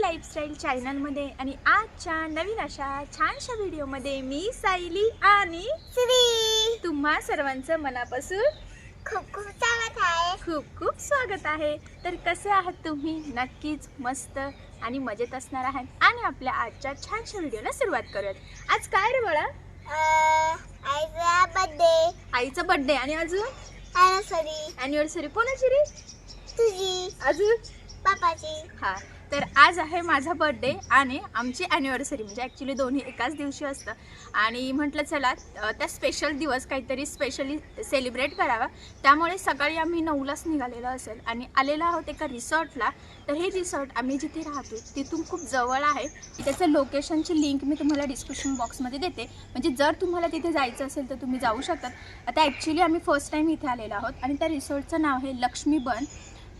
Lifestyle चॅनलमध्ये आणि आजच्या नवीन अशा छानशा व्हिडिओमध्ये मी सायली आणि श्री तुम्हा सर्वांचं मनापासून खूप खूप स्वागत आहे. खूप खूप स्वागत आहे. तर कसे आहात तुम्ही? नक्कीच मस्त आणि मजेत असणार आहात. आणि आपल्या आजच्या छानशा व्हिडिओला सुरुवात करूयात. आज काय रे बाळा? आईचा बर्थडे आईचा बर्थडे आणि अजून? अॅनिव्हर्सरी अॅनिव्हर्सरी कोणाची रे? तुझी. अजून? पापाची. हा. तर आज आहे माझा बर्थडे आणि आमची ॲनिव्हर्सरी म्हणजे ॲक्च्युली दोन्ही एकाच दिवशी असतं. आणि म्हटलं चला त्या स्पेशल दिवस काहीतरी स्पेशली सेलिब्रेट करावा. त्यामुळे सकाळी आम्ही नऊलाच निघालेलो असेल आणि आलेलो आहोत एका रिसॉर्टला. तर हे रिसॉर्ट आम्ही जिथे राहतो तिथून खूप जवळ आहे. त्याचं लोकेशनची लिंक मी तुम्हाला डिस्क्रिप्शन बॉक्समध्ये देते. म्हणजे जर तुम्हाला तिथे जायचं असेल तर तुम्ही जाऊ शकतात. आता ॲक्च्युली आम्ही फर्स्ट टाईम इथे आलेलो आहोत आणि त्या रिसॉर्टचं नाव आहे लक्ष्मी बन.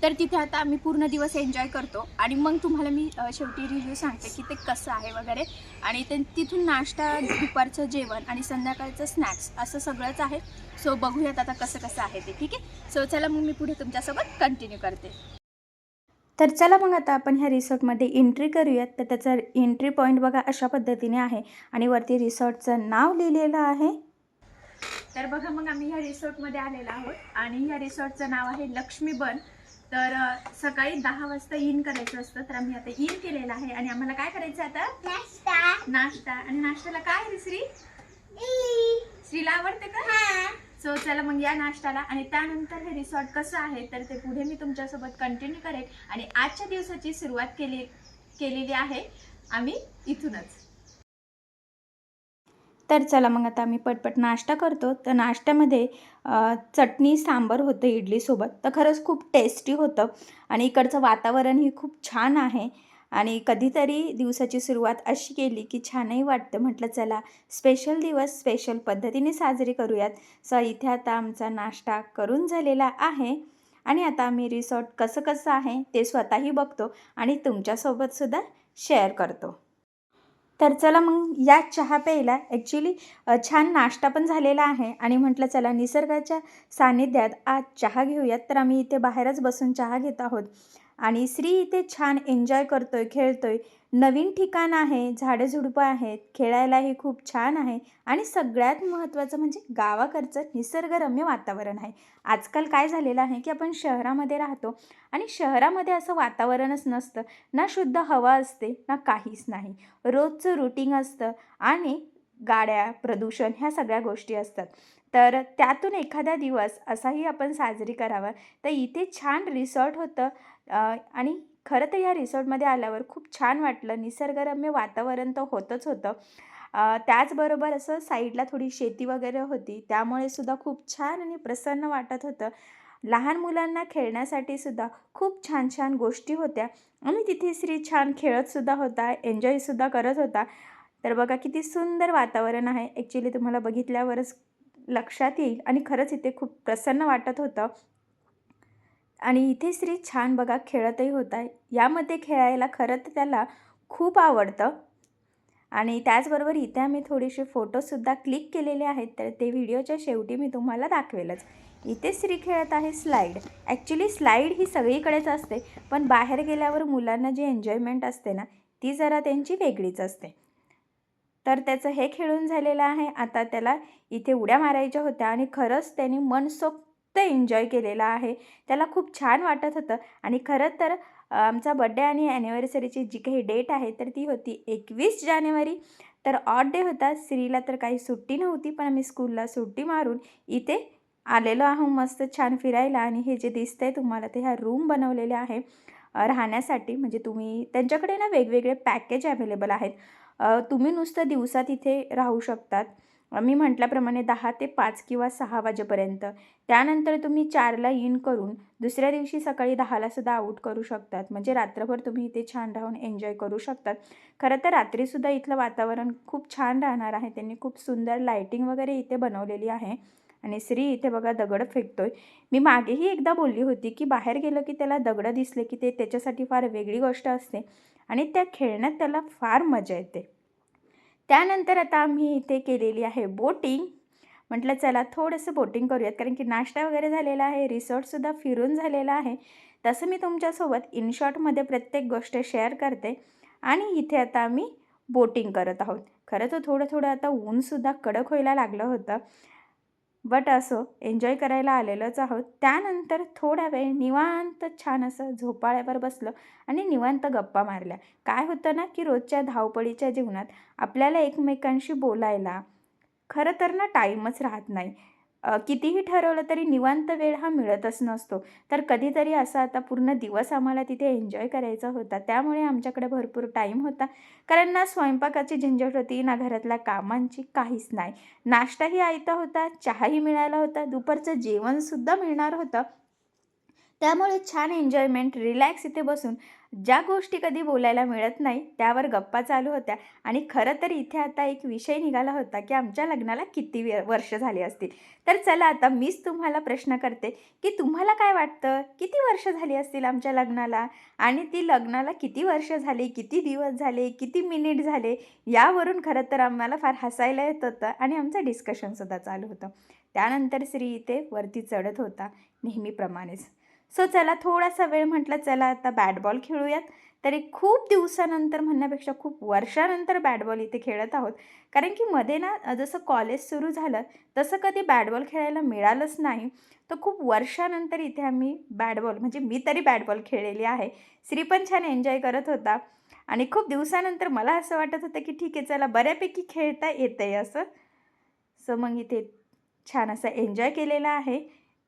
तर तिथे आता आम्ही पूर्ण दिवस एन्जॉय करतो. आणि मग तुम्हाला मी शेवटी रिव्ह्यू सांगते की ते कसं आहे वगैरे. आणि ते तिथून नाश्ता दुपारचं जेवण आणि संध्याकाळचं स्नॅक्स असं सगळंच आहे. सो बघूयात आता कसं कसं आहे ते ठीक आहे? सो चला मग मी पुढे तुमच्यासोबत कंटिन्यू करते. तर चला मग आता आपण ह्या रिसॉर्टमध्ये एंट्री करूयात. तर त्याचा एंट्री पॉईंट बघा अशा पद्धतीने आहे. आणि वरती रिसॉर्टचं नाव लिहिलेलं आहे. तर बघा मग आम्ही ह्या रिसॉर्टमध्ये आलेलो आहोत. आणि ह्या रिसॉर्टचं नाव आहे लक्ष्मी बन. तर सकाळी दहा वाजता इन करायचं असतं तर आम्ही आता इन केलेलं आहे. आणि आम्हाला काय करायचं आता? नाश्ता. नाश्ता. आणि नाश्त्याला काय आहे रे श्री? श्रीला आवडते का? हा. सो चला मग या नाश्त्याला. आणि त्यानंतर हे रिसॉर्ट कसं आहे तर ते पुढे मी तुमच्यासोबत कंटिन्यू करेन. आणि आजच्या दिवसाची सुरुवात केली केलेली आहे आम्ही इथूनच. तर चला मग आता आम्ही पटपट नाश्ता करतो. तर नाश्त्यामध्ये चटणी सांबर होतं इडलीसोबत. तर खरंच खूप टेस्टी होतं आणि इकडचं वातावरणही खूप छान आहे. आणि कधीतरी दिवसाची सुरुवात अशी केली की छानही वाटतं. म्हटलं चला स्पेशल दिवस स्पेशल पद्धतीने साजरी करूयात. स इथे आता आमचा नाश्ता करून झालेला आहे. आणि आता आम्ही रिसॉर्ट कसं कसं आहे ते स्वतःही बघतो आणि तुमच्यासोबतसुद्धा शेअर करतो. तर चला मग या चहा प्यायला. ॲक्च्युली छान नाश्ता पण झालेला आहे. आणि म्हटलं चला निसर्गाच्या सानिध्यात आज चहा घेऊयात. तर आम्ही इथे बाहेरच बसून चहा घेत आहोत. आणि श्री इथे छान एन्जॉय करतोय खेळतोय. नवीन ठिकाण आहे झाडं झुडपं आहेत खेळायलाही खूप छान आहे. आणि सगळ्यात महत्त्वाचं म्हणजे गावाकडचं निसर्गरम्य वातावरण आहे. आजकाल काय झालेलं आहे की आपण शहरामध्ये राहतो आणि शहरामध्ये असं वातावरणच नसतं. ना शुद्ध हवा असते ना काहीच नाही. रोजचं रुटीन असतं आणि गाड्या प्रदूषण ह्या सगळ्या गोष्टी असतात. तर त्यातून एखादा दिवस असाही आपण साजरी करावा. तर इथे छान रिसॉर्ट होतं. आणि खरं तर या रिसॉर्टमध्ये आल्यावर खूप छान वाटलं. निसर्गरम्य वातावरण तर होतंच होतं. त्याचबरोबर असं साईडला थोडी शेती वगैरे होती. त्यामुळे सुद्धा खूप छान आणि प्रसन्न वाटत होतं. लहान मुलांना खेळण्यासाठी सुद्धा खूप छान छान गोष्टी होत्या. आणि तिथे श्री छान खेळतसुद्धा होता एन्जॉयसुद्धा करत होता. तर बघा किती सुंदर वातावरण आहे. ॲक्च्युली तुम्हाला बघितल्यावरच लक्षात येईल आणि खरंच इथे खूप प्रसन्न वाटत होतं. आणि इथे श्री छान बघा खेळतही होता. यामध्ये खेळायला खरं तर त्याला खूप आवडतं. आणि त्याचबरोबर इथे आम्ही थोडेसे फोटोसुद्धा क्लिक केलेले आहेत तर ते व्हिडिओच्या शेवटी मी तुम्हाला दाखवेलच. इथे श्री खेळत आहे स्लाईड ॲक्च्युली स्लाईड ही सगळीकडेच असते पण बाहेर गेल्यावर मुलांना जी एन्जॉयमेंट असते ना ती जरा त्यांची वेगळीच असते. तर त्याचं हे खेळून झालेलं आहे. आता त्याला इथे उड्या मारायच्या होत्या आणि खरंच त्याने मनसोक्त एन्जॉय केलेला आहे. त्याला खूप छान वाटत होतं. आणि खरं तर आमचा बड्डे आणि ॲनिव्हर्सरीची जी काही डेट आहे तर ती होती एकवीस जानेवारी. तर ऑड डे होता. सिरीला तर काही सुट्टी नव्हती पण आम्ही स्कूलला सुट्टी मारून इथे आलेलो आहो मस्त छान फिरायला. आणि हे जे दिसतंय तुम्हाला ते ह्या रूम बनवलेले आहे राहण्यासाठी. म्हणजे तुम्ही त्यांच्याकडे ना वेगवेगळे पॅकेज अवेलेबल आहेत. तुम्ही नुसतं दिवसात इथे राहू शकतात. मी म्हटल्याप्रमाणे दहा ते पाच किंवा सहा वाजेपर्यंत. त्यानंतर तुम्ही चारला इन करून दुसऱ्या दिवशी सकाळी दहालासुद्धा आऊट करू शकतात. म्हणजे रात्रभर तुम्ही इथे छान राहून एन्जॉय करू शकतात. खरं तर रात्रीसुद्धा इथलं वातावरण खूप छान राहणार आहे. त्यांनी खूप सुंदर लाईटिंग वगैरे इथे बनवलेली आहे. आणि श्री इथे बघा दगड फेकतोय. मी मागेही एकदा बोलली होती की बाहेर गेलं की त्याला दगडं दिसले की ते त्याच्यासाठी फार वेगळी गोष्ट असते आणि त्या खेळण्यात त्याला फार मजा येते. त्यानंतर आता आम्ही इथे केलेली आहे बोटिंग. म्हटलं चला थोडंसं बोटिंग करूयात कारण की नाश्ता वगैरे झालेला आहे रिसॉर्टसुद्धा फिरून झालेला आहे. तसं मी तुमच्यासोबत इनशॉर्टमध्ये प्रत्येक गोष्ट शेअर करते. आणि इथे आता आम्ही बोटिंग करत आहोत. खरं तर थोडं थोडं आता ऊनसुद्धा कडक व्हायला लागलं होतं. बट असो एन्जॉय करायला आलेलोच आहोत. त्यानंतर थोडा वेळ निवांत छान असं झोपाळ्यावर बसलं आणि निवांत गप्पा मारल्या. काय होतं ना की रोजच्या धावपळीच्या जीवनात आपल्याला एकमेकांशी बोलायला खरं तर ना टाईमच राहत नाही. कितीही ठरवलं तरी निवांत वेळ हा मिळतच नसतो. तर कधीतरी असा आता पूर्ण दिवस आम्हाला तिथे एन्जॉय करायचा होता. त्यामुळे आमच्याकडे भरपूर टाईम होता. कारण ना स्वयंपाकाची झंझट होती ना घरातल्या कामांची काहीच नाही. नाश्ताही आयता होता चहाही मिळाला होता. दुपारचं जेवणसुद्धा मिळणार होतं. त्यामुळे छान एन्जॉयमेंट रिलॅक्स इथे बसून ज्या गोष्टी कधी बोलायला मिळत नाही त्यावर गप्पा चालू होत्या. आणि खरं तर इथे आता एक विषय निघाला होता की आमच्या लग्नाला किती वर्ष झाली असतील. तर चला आता मीच तुम्हाला प्रश्न करते की तुम्हाला काय वाटतं? किती वर्ष झाली असतील आमच्या लग्नाला? आणि ती लग्नाला किती वर्ष झाली? किती दिवस झाले? किती मिनिट झाले? यावरून खरं तर आम्हाला फार हसायला येत होतं आणि आमचं डिस्कशनसुद्धा चालू होतं. त्यानंतर श्री इथे वरती चढत होता नेहमीप्रमाणेच. सो चला थोडासा वेळ म्हटलं चला आता बॅट बॉल खेळूयात. तरी खूप दिवसानंतर म्हणण्यापेक्षा खूप वर्षानंतर बॅट बॉल इथे खेळत आहोत. कारण की मध्ये ना जसं कॉलेज सुरू झालं तसं कधी बॅट बॉल खेळायला मिळालंच नाही. तर खूप वर्षानंतर इथे आम्ही बॅट बॉल म्हणजे मी तरी बॅट बॉल खेळलेली आहे. श्री पण छान एन्जॉय करत होता. आणि खूप दिवसानंतर मला असं वाटत होतं की ठीक आहे चला बऱ्यापैकी खेळता येतं आहे असं. सो मग इथे छान असं एन्जॉय केलेला आहे.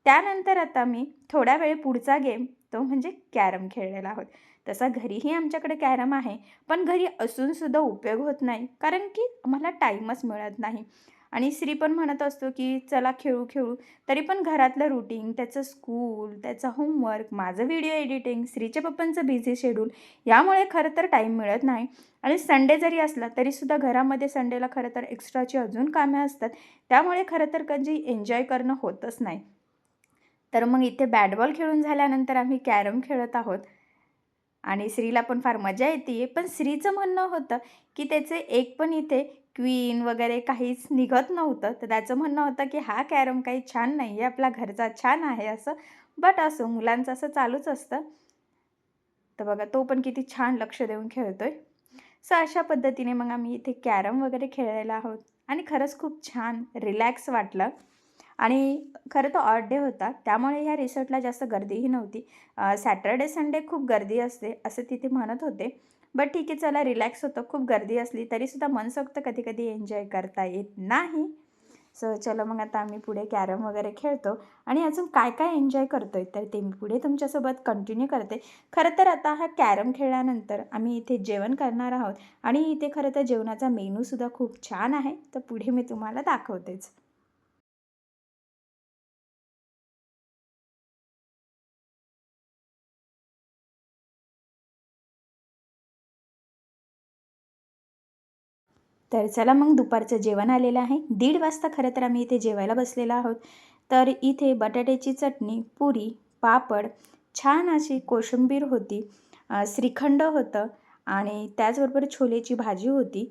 त्यानंतर आता मी थोड्या वेळ पुढचा गेम तो म्हणजे कॅरम खेळलेला आहोत. तसा घरीही आमच्याकडे कॅरम आहे पण घरी असूनसुद्धा उपयोग होत नाही कारण की मला टाईमच मिळत नाही. आणि श्री पण म्हणत असतो की चला खेळू खेळू. तरी पण घरातलं रुटीन त्याचं स्कूल त्याचं होमवर्क माझं व्हिडिओ एडिटिंग श्रीच्या पप्पांचं बिझी शेड्यूल यामुळे खरं तर टाईम मिळत नाही. आणि संडे जरी असला तरीसुद्धा घरामध्ये संडेला खरं तर एक्स्ट्राची अजून कामे असतात. त्यामुळे खरं तर कधी एन्जॉय करणं होतच नाही. तर मग इथे बॅट बॉल खेळून झाल्यानंतर आम्ही कॅरम खेळत आहोत. आणि श्रीला पण फार मजा येते. पण श्रीचं म्हणणं होतं की त्याचे एक पण इथे क्वीन वगैरे काहीच निघत नव्हतं. तर त्याचं म्हणणं होतं की हा कॅरम काही छान नाही आहे. आपला घरचा छान आहे असं. बट असो मुलांचं असं चालूच असतं. तर बघा तो पण किती छान लक्ष देऊन खेळतोय. सो अशा पद्धतीने मग आम्ही इथे कॅरम वगैरे खेळलेला आहोत. आणि खरंच खूप छान रिलॅक्स वाटलं. आणि खरं तर ऑड डे होता. त्यामुळे ह्या रिसॉर्टला जास्त गर्दीही नव्हती. सॅटर्डे संडे खूप गर्दी असते असं तिथे म्हणत होते. बट ठीक आहे चला रिलॅक्स होतं. खूप गर्दी असली तरीसुद्धा मनसोक्त कधी कधी एन्जॉय करता येत नाही. सो चलो मग आता आम्ही पुढे कॅरम वगैरे खेळतो. आणि अजून काय काय एन्जॉय करतो आहे तर ते मी पुढे तुमच्यासोबत कंटिन्यू करते. खरं तर आता हा कॅरम खेळल्यानंतर आम्ही इथे जेवण करणार आहोत. आणि इथे खरं तर जेवणाचा मेनूसुद्धा खूप छान आहे. तर पुढे मी तुम्हाला दाखवतेच. तर चला मग दुपारचं जेवण आलेलं आहे. दीड वाजता खरं तर आम्ही इथे जेवायला बसलेलो आहोत. तर इथे बटाट्याची चटणी पुरी पापड छान अशी कोशिंबीर होती श्रीखंड होतं आणि त्याचबरोबर छोलेची भाजी होती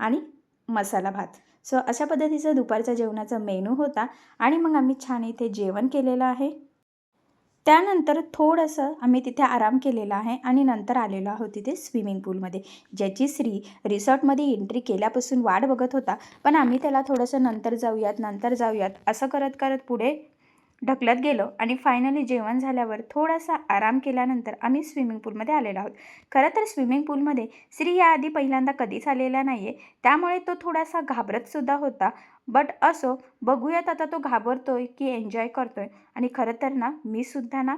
आणि मसाला भात. सो अशा पद्धतीचा दुपारच्या जेवणाचा मेनू होता आणि मग आम्ही छान इथे जेवण केलेलं आहे. त्यानंतर थोडंसं आम्ही तिथे आराम केलेला आहे आणि नंतर आलेलो आहोत तिथे स्विमिंग पूलमध्ये. ज्याची श्री रिसॉर्टमध्ये एंट्री केल्यापासून वाट बघत होता. पण आम्ही त्याला थोडंसं नंतर जाऊयात नंतर जाऊयात असं करत करत पुढे ढकलत गेलो आणि फायनली जेवण झाल्यावर थोडासा आराम केल्यानंतर आम्ही स्विमिंग पूलमध्ये आलेलो आहोत. खरं तर स्विमिंग पूलमध्ये श्री याआधी पहिल्यांदा कधीच आलेला नाही आहे त्यामुळे तो थोडासा घाबरतसुद्धा होता. बट असो बघूयात आता तो घाबरतोय की एन्जॉय करतोय. आणि खरं तर ना मी सुद्धा ना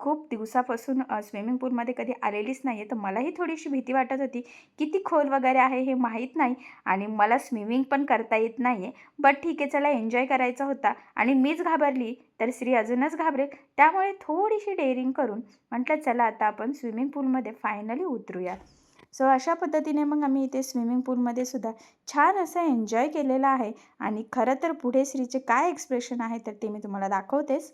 खूप दिवसापासून स्विमिंग पूलमध्ये कधी आलेलीच नाही आहे तर मलाही थोडीशी भीती वाटत होती किती खोल वगैरे आहे हे माहीत नाही आणि मला स्विमिंग पण करता येत नाही आहे बट ठीक आहे चला एन्जॉय करायचा होता आणि मीच घाबरली तर श्री अजूनच घाबरेल. त्यामुळे थोडीशी डेअरिंग करून म्हटलं चला आता आपण स्विमिंग पूलमध्ये फायनली उतरूया सो अशा पद्धतीने मग आम्ही इथे स्विमिंग पूलमध्ये सुद्धा छान असं एन्जॉय केलेलं आहे. आणि खरं तर पुढे श्रीचे काय एक्सप्रेशन आहे तर ते मी तुम्हाला दाखवतेच.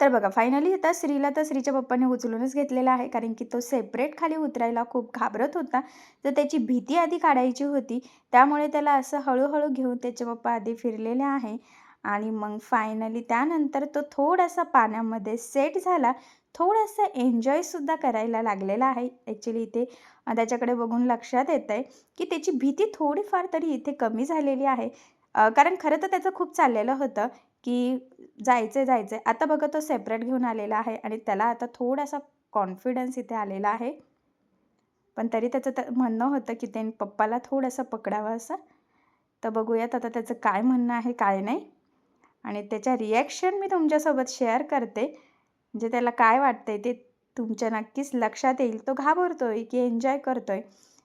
तर बघा फायनली आता स्त्रीला तर स्त्रीच्या पप्पाने उचलूनच घेतलेला आहे कारण की तो सेपरेट खाली उतरायला खूप घाबरत होता. तर त्याची भीती आधी काढायची होती. त्यामुळे त्याला असं हळूहळू घेऊन त्याचे पप्पा आधी फिरलेले आहे. आणि मग फायनली त्यानंतर तो थोडासा पाण्यामध्ये सेट झाला. थोडासा एन्जॉयसुद्धा करायला लागलेला आहे. ॲक्च्युली इथे त्याच्याकडे बघून लक्षात येतं आहे की त्याची भीती थोडीफार तरी इथे कमी झालेली आहे. कारण खरं तर त्याचं खूप चाललेलं होतं की जायचं जायचं आता बघा तो सेपरेट घेऊन आलेला आहे आणि त्याला आता थोडासा कॉन्फिडन्स इथे आलेला आहे. पण तरी त्याचं तर म्हणणं होतं की त्यांनी पप्पाला थोडंसं पकडावं असं. तर बघूयात आता त्याचं काय म्हणणं आहे काय नाही. आणि त्याच्या रिॲक्शन मी तुमच्यासोबत शेअर करते. म्हणजे त्याला काय वाटतंय ते तुमच्या नक्कीच लक्षात येईल. तो घाबरतोय की एन्जॉय करतोय.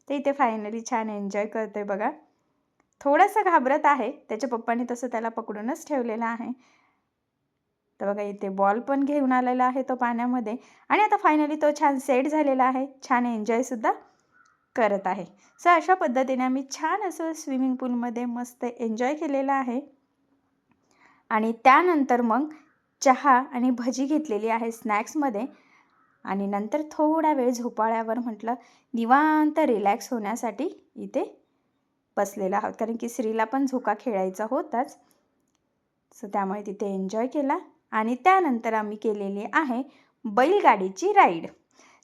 ते इथे फायनली छान एन्जॉय करतोय बघा. थोडंसं घाबरत आहे. त्याच्या पप्पाने तसं त्याला पकडूनच ठेवलेलं आहे. तर बघा इथे बॉल पण घेऊन आलेला आहे तो पाण्यामध्ये. आणि आता फायनली तो छान सेट झालेला आहे. छान एन्जॉयसुद्धा करत आहे. सो अशा पद्धतीने आम्ही छान असं स्विमिंग पूलमध्ये मस्त एन्जॉय केलेलं आहे. आणि त्यानंतर मग चहा आणि भजी घेतलेली आहे स्नॅक्समध्ये आणि नंतर थोडा वेळ झोपाळ्यावर म्हटलं निवांत रिलॅक्स होण्यासाठी इथे बसलेला आहोत. कारण की श्रीला पण झोका खेळायचा होताच. सो त्यामुळे तिथे एन्जॉय केला. आणि त्यानंतर आम्ही केलेली आहे बैलगाडीची राईड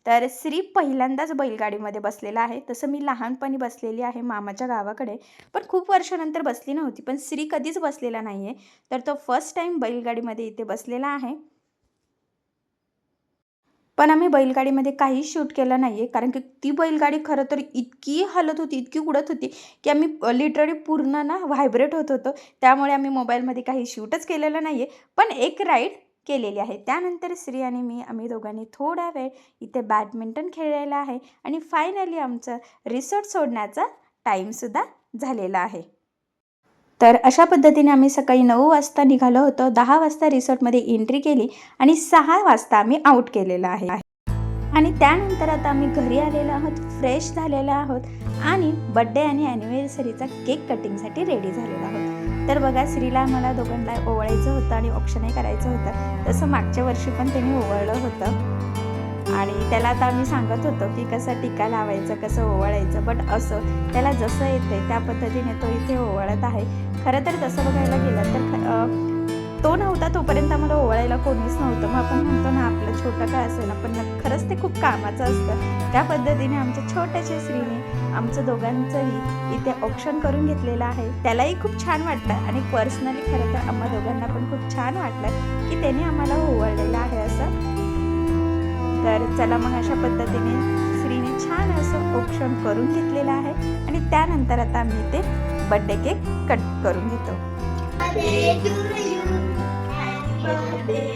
तर श्री पहिल्यांदाच बैलगाडीमध्ये बसलेला आहे. तसं मी लहानपणी बसलेली आहे मामाच्या गावाकडे. पण खूप वर्षानंतर बसली नव्हती. पण श्री कधीच बसलेला नाही आहे तर तो फर्स्ट टाईम बैलगाडीमध्ये इथे बसलेला आहे. पण आम्ही बैलगाडीमध्ये काहीच शूट केलं नाही आहे कारण की ती बैलगाडी खरं तर इतकी हलत होती इतकी उडत होती की आम्ही लिटरली पूर्ण ना व्हायब्रेट होत होतो. त्यामुळे आम्ही मोबाईलमध्ये काही शूटच केलेलं नाही आहे पण एक राईड केलेली आहे. त्यानंतर श्री आणि मी आम्ही दोघांनी थोडा वेळ इथे बॅडमिंटन खेळलेला आहे. आणि फायनली आमचं रिसॉर्ट सोडण्याचा टाईमसुद्धा झालेला आहे. तर अशा पद्धतीने आम्ही सकाळी नऊ वाजता निघालो होतो. दहा वाजता रिसॉर्टमध्ये एंट्री केली आणि सहा वाजता आम्ही आऊट केलेलं आहे. आणि त्यानंतर आता आम्ही घरी आलेलो आहोत फ्रेश झालेलो आहोत आणि बड्डे आणि ॲनिव्हर्सरीचा केक कटिंगसाठी रेडी झालेलो आहोत. तर बघा श्रीला मला दोघांना ओवळायचं होतं आणि ऑप्शनही करायचं होतं. तसं मागच्या वर्षी पण त्यांनी ओवळलं होतं. आणि त्याला आता आम्ही सांगत होतो की कसं टिका लावायचं कसं ओवाळायचं बट असं त्याला जसं येतं त्या पद्धतीने तो इथे ओवाळत आहे. खरं तर तसं बघायला गेलं तर ख- तो नव्हता तोपर्यंत आम्हाला ओवाळायला कोणीच नव्हतं. मग आपण म्हणतो ना आपलं छोटं काय असेल ना पण खरंच ते खूप कामाचं असतं. त्या पद्धतीने आमच्या छोट्याशा स्त्रीने आमचं दोघांचंही इथे ऑप्शन करून घेतलेलं आहे. त्यालाही खूप छान वाटलं आणि पर्सनली खरं तर आम्हा दोघांना पण खूप छान वाटलं की त्याने आम्हाला ओवाळलेलं आहे असं तर चला मग अशा पद्धतीने श्रीने छान असं औक्षण करून घेतलेलं आहे आणि त्यानंतर आता मी ते बड्डे केक कट करून घेतो Birthday to. Happy birthday.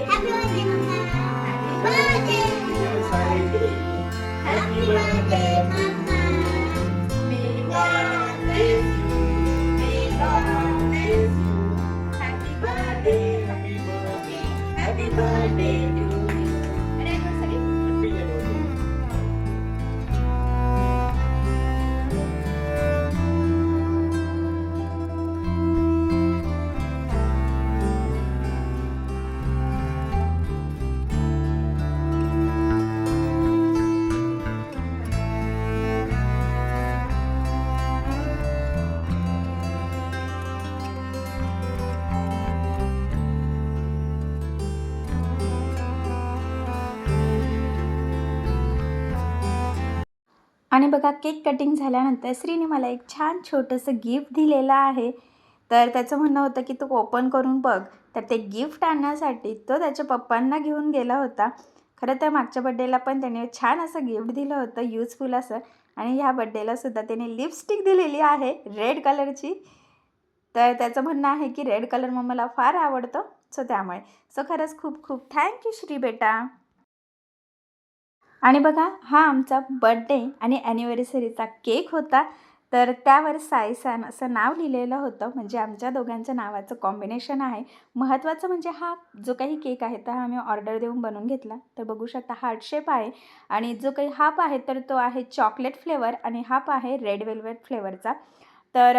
Happy birthday, Mama. आणि बघा केक कटिंग झाल्यानंतर श्रीने मला एक छान छोटंसं गिफ्ट दिलेलं आहे. तर त्याचं म्हणणं होतं की तू ओपन करून बघ. तर ते गिफ्ट आणण्यासाठी तो त्याच्या पप्पांना घेऊन गेला होता. खरं तर मागच्या बड्डेला पण त्याने छान असं गिफ्ट दिलं होतं यूजफुल असं. आणि ह्या बड्डेला सुद्धा त्याने लिपस्टिक दिलेली आहे रेड कलरची तर त्याचं म्हणणं आहे की रेड कलर मग मला फार आवडतो. सो त्यामुळे. सो खरंच खूप खूप थँक्यू श्री बेटा. आणि बघा हा आमचा बड्डे आणि ॲनिव्हर्सरीचा केक होता. तर त्यावर सायसान असं नाव लिहिलेलं होतं. म्हणजे आमच्या दोघांच्या नावाचं कॉम्बिनेशन आहे. महत्त्वाचं म्हणजे हा जो काही केक आहे तर हा आम्ही ऑर्डर देऊन बनवून घेतला. तर बघू शकता हार्ट शेप आहे. आणि जो काही हाप आहे तर तो आहे चॉकलेट फ्लेवर आणि हाप आहे रेड वेल्वेट फ्लेवरचा तर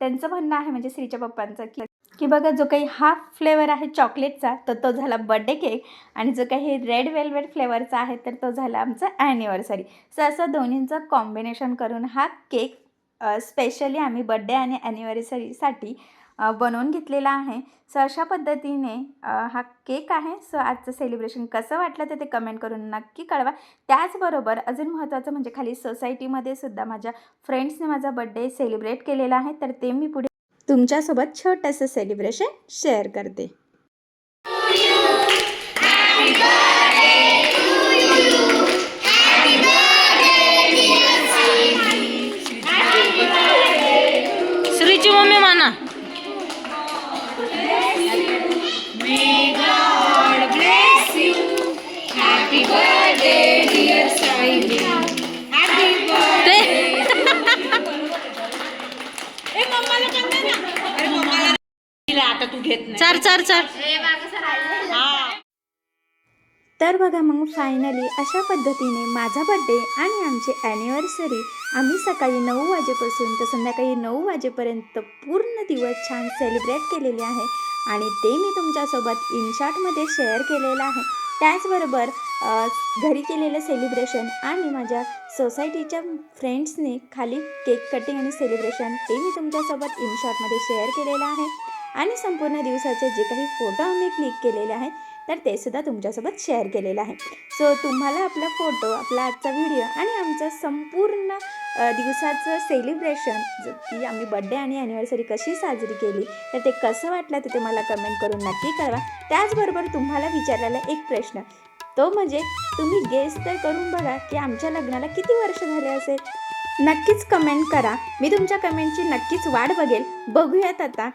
त्यांचं म्हणणं आहे म्हणजे श्रीच्या पप्पांचं की की बघा जो काही हा फ्लेवर आहे चॉकलेटचा तर तो झाला बड्डे केक आणि जो काही रेड वेल्वेट फ्लेवरचा आहे तर तो झाला आमचा ॲनिव्हर्सरी सो असं दोन्हींचं कॉम्बिनेशन करून हा केक स्पेशली आम्ही बड्डे आणि ॲनिव्हर्सरीसाठी बनवून घेतलेला आहे. सो अशा पद्धतीने हा केक आहे. सो आजचं सेलिब्रेशन कसं वाटलं ते ते कमेंट करून नक्की कळवा. त्याचबरोबर अजून महत्त्वाचं म्हणजे खाली सोसायटीमध्ये सुद्धा माझ्या फ्रेंड्सने माझा बड्डे सेलिब्रेट केलेला आहे तर ते मी पुढे तुमच्यासोबत छोटंसं सेलिब्रेशन शेअर करते. श्रीची मम्मी म्हणा ते आता तू घेत नाही. चार चार चार तर बघा मग फायनली अशा पद्धतीने माझा बड्डे आणि आमची ॲनिव्हर्सरी आम्ही सकाळी नऊ वाजेपासून तर संध्याकाळी नऊ वाजेपर्यंत पूर्ण दिवस छान सेलिब्रेट केलेले आहे. आणि ते मी तुमच्यासोबत इनशॉटमध्ये शेअर केलेलं आहे. त्याचबरोबर घरी केलेलं सेलिब्रेशन आणि माझ्या सोसायटीच्या फ्रेंड्सने खाली केक कटिंग आणि सेलिब्रेशन ते मी तुमच्यासोबत इनशॉटमध्ये शेअर केलेलं आहे. आणि संपूर्ण दिवसाचे जे काही फोटो आम्ही क्लिक केलेले आहेत तर ते सुद्धा तुमच्यासोबत शेअर केलेलं आहे. सो तुम्हाला आपला फोटो आपला आजचा व्हिडिओ आणि आमचं संपूर्ण दिवसाचं सेलिब्रेशन की आम्ही बड्डे आणि ॲनिव्हर्सरी कशी साजरी केली तर ते कसं वाटलं ते तुम्हाला कमेंट करून नक्की कळवा. त्याचबरोबर तुम्हाला विचारलेला एक प्रश्न तो म्हणजे तुम्ही गेस तर करून बघा की आमच्या लग्नाला किती वर्ष झाले असेल? नक्कीच कमेंट करा. मी तुमच्या कमेंटची नक्कीच वाट बघेल. बघूयात आता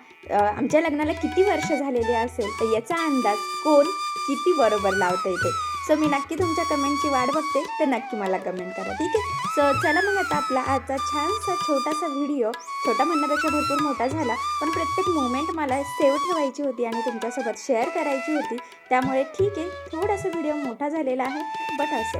आमच्या लग्नाला किती वर्ष झालेली असेल तर याचा अंदाज कोण किती बरोबर लावता येते सो मी नक्की तुमच्या कमेंटची वाट बघते तर नक्की मला कमेंट करा ठीक आहे? सो चला मग आता आपला आजचा छानसा छोटासा व्हिडिओ छोटा म्हणण्यापेक्षा भरपूर मोठा झाला पण प्रत्येक मोमेंट मला सेव्ह ठेवायची होती आणि तुमच्यासोबत शेअर करायची होती. त्यामुळे ठीक आहे थोडासा व्हिडिओ मोठा झालेला आहे बट असं.